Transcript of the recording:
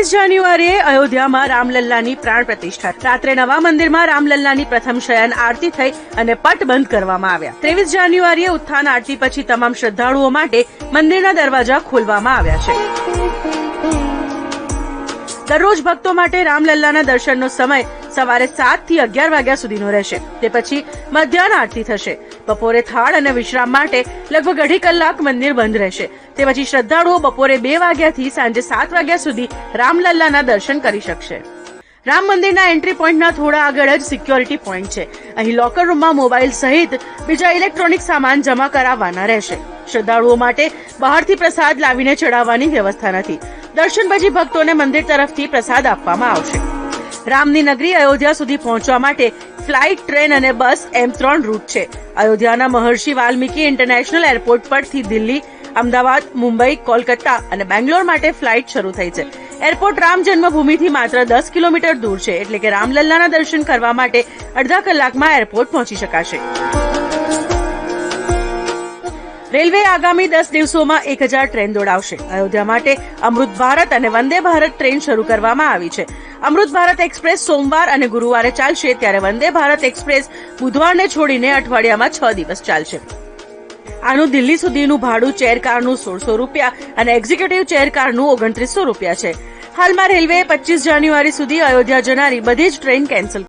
જાન્યુઆરીએ અયોધ્યામાં રામલલ્લાની પ્રાણ પ્રતિષ્ઠા. રાત્રે નવા મંદિરમાં રામલલ્લાની પ્રથમ શયન આરતી થઈ અને પટ બંધ કરવામાં આવ્યા. ત્રેવીસ જાન્યુઆરીએ ઉત્થાન આરતી પછી તમામ શ્રદ્ધાળુઓ માટે મંદિરના દરવાજા ખોલવામાં આવ્યા છે. દરરોજ ભક્તો માટે રામલલ્લાના દર્શનનો સમય સવારે સાતથી અગિયાર વાગ્યા સુધીનો રહેશે. તે પછી મધ્યાહન આરતી થશે. બપોરે થાળ અને વિશ્રામ માટે લગભગ અઢી કલાક મંદિર બંધ રહેશે. તે પછી શ્રદ્ધાળુઓ બપોરે બે વાગ્યાથી સાંજે સાત વાગ્યા સુધી રામલલ્લાના દર્શન કરી શકશે. રામ મંદિરના એન્ટ્રી પોઈન્ટના થોડા આગળ જ સિક્યોરિટી પોઈન્ટ છે. અહીં લોકર રૂમમાં મોબાઈલ સહિત બીજા ઇલેક્ટ્રોનિક સામાન જમા કરાવવાના રહેશે. શ્રદ્ધાળુઓ માટે બહારથી પ્રસાદ લાવીને ચડાવવાની વ્યવસ્થા નથી. દર્શન પછી ભક્તોને મંદિર તરફથી પ્રસાદ આપવામાં આવશે. રામની નગરી અયોધ્યા સુધી પહોંચવા માટે ફ્લાઇટ, ટ્રેન અને બસ એમ ત્રણ રૂટ છે. અયોધ્યાના મહર્ષિ વાલ્મીકી ઇન્ટરનેશનલ એરપોર્ટ પરથી દિલ્હી, અમદાવાદ, મુંબઈ, કોલકાતા અને બેંગ્લોર માટે ફ્લાઇટ શરૂ થઈ છે. એરપોર્ટ રામ જન્મભૂમિથી માત્ર દસ કિલોમીટર દૂર છે, એટલે કે રામલલ્લાના દર્શન કરવા માટે અડધા કલાકમાં એરપોર્ટ પહોંચી શકાશે. રેલવે આગામી દસ દિવસોમાં એક હજાર ટ્રેન દોડાવશે. અયોધ્યા માટે અમૃત ભારત અને વંદે ભારત ટ્રેન શરૂ કરવામાં આવી છે. અમૃત ભારત એક્સપ્રેસ સોમવાર અને ગુરુવારે ચાલશે, ત્યારે વંદે ભારત એક્સપ્રેસ બુધવારને છોડીને અઠવાડિયામાં છ દિવસ ચાલશે. આનું દિલ્હી સુધીનું ભાડું, ચેર કારનું સોળસો રૂપિયા અને એક્ઝિક્યુટિવ ચેર કારનું ઓગણત્રીસો રૂપિયા છે. હાલમાં રેલવેએ પચીસ જાન્યુઆરી સુધી અયોધ્યા જનારી બધી જ ટ્રેન કેન્સલ